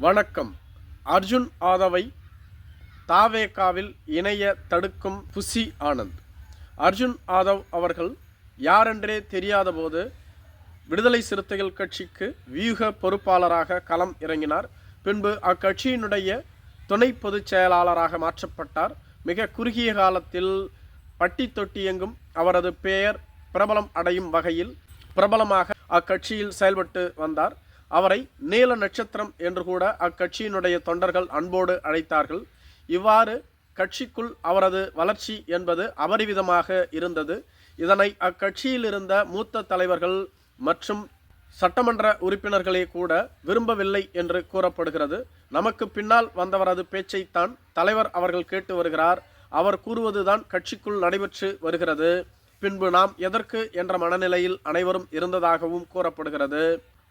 வணக்கம். அர்ஜுன் ஆதவை தாவேகாவில் இணைய தடுக்கும் புசி ஆனந்த். அர்ஜுன் ஆதவ் அவர்கள் யாரென்றே தெரியாதபோது விடுதலை சிறுத்தைகள் கட்சிக்கு வியூக பொறுப்பாளராக களம் இறங்கினார். பின்பு அக்கட்சியினுடைய துணை பொதுச் செயலாளராக மாற்றப்பட்டார். மிக குறுகிய காலத்தில் பட்டி தொட்டி எங்கும் அவரது பெயர் பிரபலம் அடையும் வகையில் பிரபலமாக அக்கட்சியில் செயல்பட்டு வந்தார். அவரை நீல நட்சத்திரம் என்று கூட அக்கட்சியினுடைய தொண்டர்கள் அன்போடு அழைத்தார்கள். இவ்வாறு கட்சிக்குள் அவரது வளர்ச்சி என்பது அபரிவிதமாக இருந்தது. இதனை அக்கட்சியில் இருந்த மூத்த தலைவர்கள் மற்றும் சட்டமன்ற உறுப்பினர்களே கூட விரும்பவில்லை என்று கூறப்படுகிறது. நமக்கு பின்னால் வந்தவரது பேச்சைத்தான் தலைவர் அவர்கள் கேட்டு வருகிறார். அவர் கூறுவதுதான் கட்சிக்குள் நடைபெற்று வருகிறது. பின்பு நாம் எதற்கு என்ற மனநிலையில் அனைவரும் இருந்ததாகவும் கூறப்படுகிறது.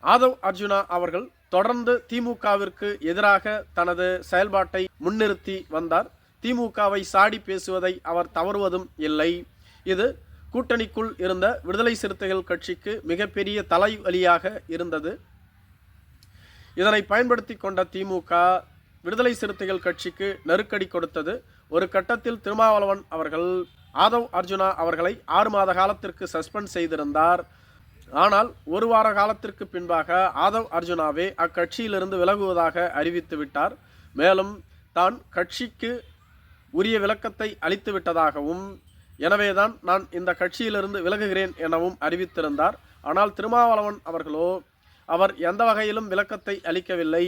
ஆதவ் அர்ஜுனா அவர்கள் தொடர்ந்து திமுகவிற்கு எதிராக தனது செயல்பாட்டை முன்னிறுத்தி வந்தார். திமுகவை சாடி பேசுவதை அவர் தவறுவதும் இல்லை. இது கூட்டணிக்குள் இருந்த விடுதலை சிறுத்தைகள் கட்சிக்கு மிகப்பெரிய தலைவலியாக இருந்தது. இதனை பயன்படுத்தி கொண்ட திமுக விடுதலை சிறுத்தைகள் கட்சிக்கு நெருக்கடி கொடுத்தது. ஒரு கட்டத்தில் திருமாவளவன் அவர்கள் ஆதவ் அர்ஜுனா அவர்களை ஆறு மாத காலத்திற்கு சஸ்பெண்ட் செய்திருந்தார். ஆனால் ஒரு வார காலத்திற்கு பின்பாக ஆதவ் அர்ஜுனாவே அக்கட்சியிலிருந்து விலகுவதாக அறிவித்து விட்டார். மேலும் தான் கட்சிக்கு உரிய விளக்கத்தை அளித்து விட்டதாகவும் எனவேதான் நான் இந்த கட்சியிலிருந்து விலகுகிறேன் எனவும் அறிவித்திருந்தார். ஆனால் திருமாவளவன் அவர்களோ அவர் எந்த வகையிலும் விளக்கத்தை அளிக்கவில்லை.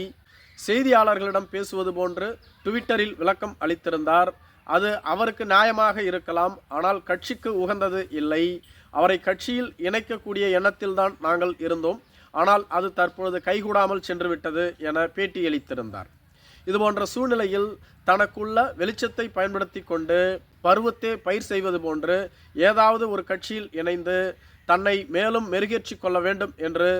செய்தியாளர்களிடம் பேசுவது போன்று ட்விட்டரில் விளக்கம் அளித்திருந்தார். அது அவருக்கு நியாயமாக இருக்கலாம். ஆனால் கட்சிக்கு உகந்தது இல்லை. அவரை கட்சியில் இணைக்கக்கூடிய எண்ணத்தில்தான் நாங்கள் இருந்தோம். ஆனால் அது தற்பொழுது கைகூடாமல் சென்றுவிட்டது என பேட்டியளித்திருந்தார். இதுபோன்ற சூழ்நிலையில் தனக்குள்ள வெளிச்சத்தை பயன்படுத்தி கொண்டு பருவத்தை பயிர் செய்வது போன்று ஏதாவது ஒரு கட்சியில் இணைந்து தன்னை மேலும் மெருகேற்றி கொள்ள வேண்டும் என்று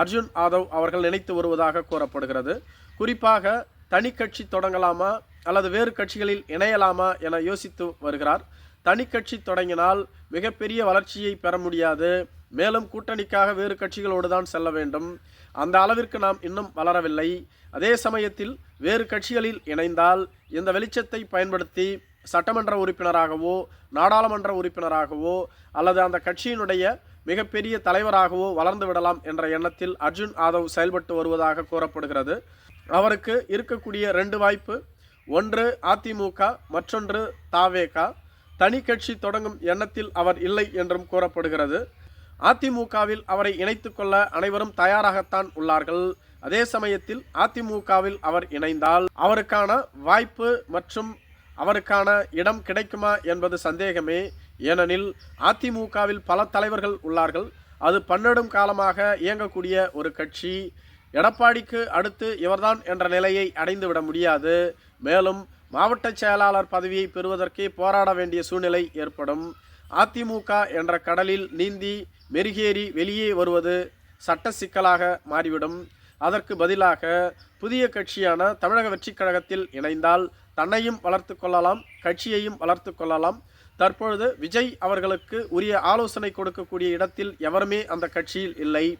அர்ஜுன் ஆதவ் அவர்கள் நினைத்து வருவதாக கூறப்படுகிறது. குறிப்பாக தனி கட்சி தொடங்கலாமா அல்லது வேறு கட்சிகளில் இணையலாமா என யோசித்து வருகிறார். தனி கட்சி தொடங்கினால் மிகப்பெரிய வளர்ச்சியை பெற முடியாது. மேலும் கூட்டணிக்காக வேறு கட்சிகளோடு தான் செல்ல வேண்டும். அந்த அளவிற்கு நாம் இன்னும் வளரவில்லை. அதே சமயத்தில் வேறு கட்சிகளில் இணைந்தால் இந்த வெளிச்சத்தை பயன்படுத்தி சட்டமன்ற உறுப்பினராகவோ நாடாளுமன்ற உறுப்பினராகவோ அல்லது அந்த கட்சியினுடைய மிகப்பெரிய தலைவராகவோ வளர்ந்து விடலாம் என்ற எண்ணத்தில் அர்ஜுன் ஆதவ் செயல்பட்டு வருவதாக கூறப்படுகிறது. அவருக்கு இருக்கக்கூடிய ரெண்டு வாய்ப்பு. ஒன்று அதிமுக மற்றொன்று தாவேகா. தனி கட்சி தொடங்கும் எண்ணத்தில் அவர் இல்லை என்றும் கூறப்படுகிறது. அதிமுகவில் அவரை இணைத்து கொள்ள அனைவரும் தயாராகத்தான் உள்ளார்கள். அதே சமயத்தில் அதிமுகவில் அவர் இணைந்தால் அவருக்கான வாய்ப்பு மற்றும் அவருக்கான இடம் கிடைக்குமா என்பது சந்தேகமே. ஏனெனில் அதிமுகவில் பல தலைவர்கள் உள்ளார்கள். அது பன்னெடும் காலமாக இயங்கக்கூடிய ஒரு கட்சி. எடப்பாடிக்கு அடுத்து இவர்தான் என்ற நிலையை அடைந்துவிட முடியாது. மேலும் மாவட்ட செயலாளர் பதவியை பெறுவதற்கே போராட வேண்டிய சூழ்நிலை ஏற்படும். அதிமுக என்ற கடலில் நீந்தி மெருகேறி வெளியே வருவது சட்ட சிக்கலாக மாறிவிடும். அதற்கு பதிலாக புதிய கட்சியான தமிழக வெற்றி கழகத்தில் இணைந்தால் தன்னையும் வளர்த்து கொள்ளலாம் கட்சியையும் வளர்த்து கொள்ளலாம். தற்பொழுது விஜய் அவர்களுக்கு உரிய ஆலோசனை கொடுக்கக்கூடிய இடத்தில் எவருமே அந்த கட்சியில் இல்லை.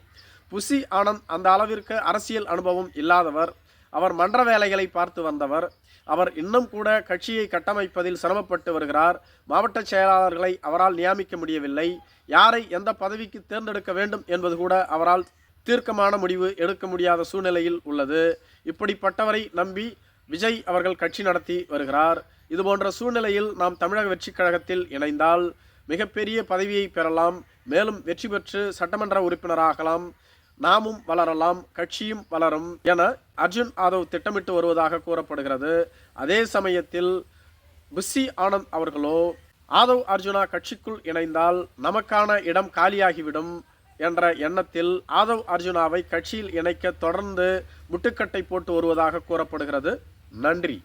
புசி ஆனந்த் அந்த அளவிற்கு அரசியல் அனுபவம் இல்லாதவர். அவர் மன்ற வேலைகளை பார்த்து வந்தவர். அவர் இன்னும் கூட கட்சியை கட்டமைப்பதில் சிரமப்பட்டு வருகிறார். மாவட்ட செயலாளர்களை அவரால் நியமிக்க முடியவில்லை. யாரை எந்த பதவிக்கு தேர்ந்தெடுக்க வேண்டும் என்பது கூட அவரால் தீர்க்கமான முடிவு எடுக்க முடியாத சூழ்நிலையில் உள்ளது. இப்படிப்பட்டவரை நம்பி விஜய் அவர்கள் கட்சி நடத்தி வருகிறார். இதுபோன்ற சூழ்நிலையில் நாம் தமிழக வெற்றி கழகத்தில் இணைந்தால் மிகப்பெரிய பதவியை பெறலாம். மேலும் வெற்றி பெற்று சட்டமன்ற உறுப்பினராகலாம். நாமும் வளரலாம். கட்சியும் வளரும் என அர்ஜுன் ஆதவ் திட்டமிட்டு வருவதாக கூறப்படுகிறது. அதே சமயத்தில் பிஸ்ஸி ஆனந்த் அவர்களோ ஆதவ் அர்ஜுனா கட்சிக்குள் இணைந்தால் நமக்கான இடம் காலியாகிவிடும் என்ற எண்ணத்தில் ஆதவ் அர்ஜுனாவை கட்சியில் இணைக்க தொடர்ந்து முட்டுக்கட்டை போட்டு வருவதாக கூறப்படுகிறது. நன்றி.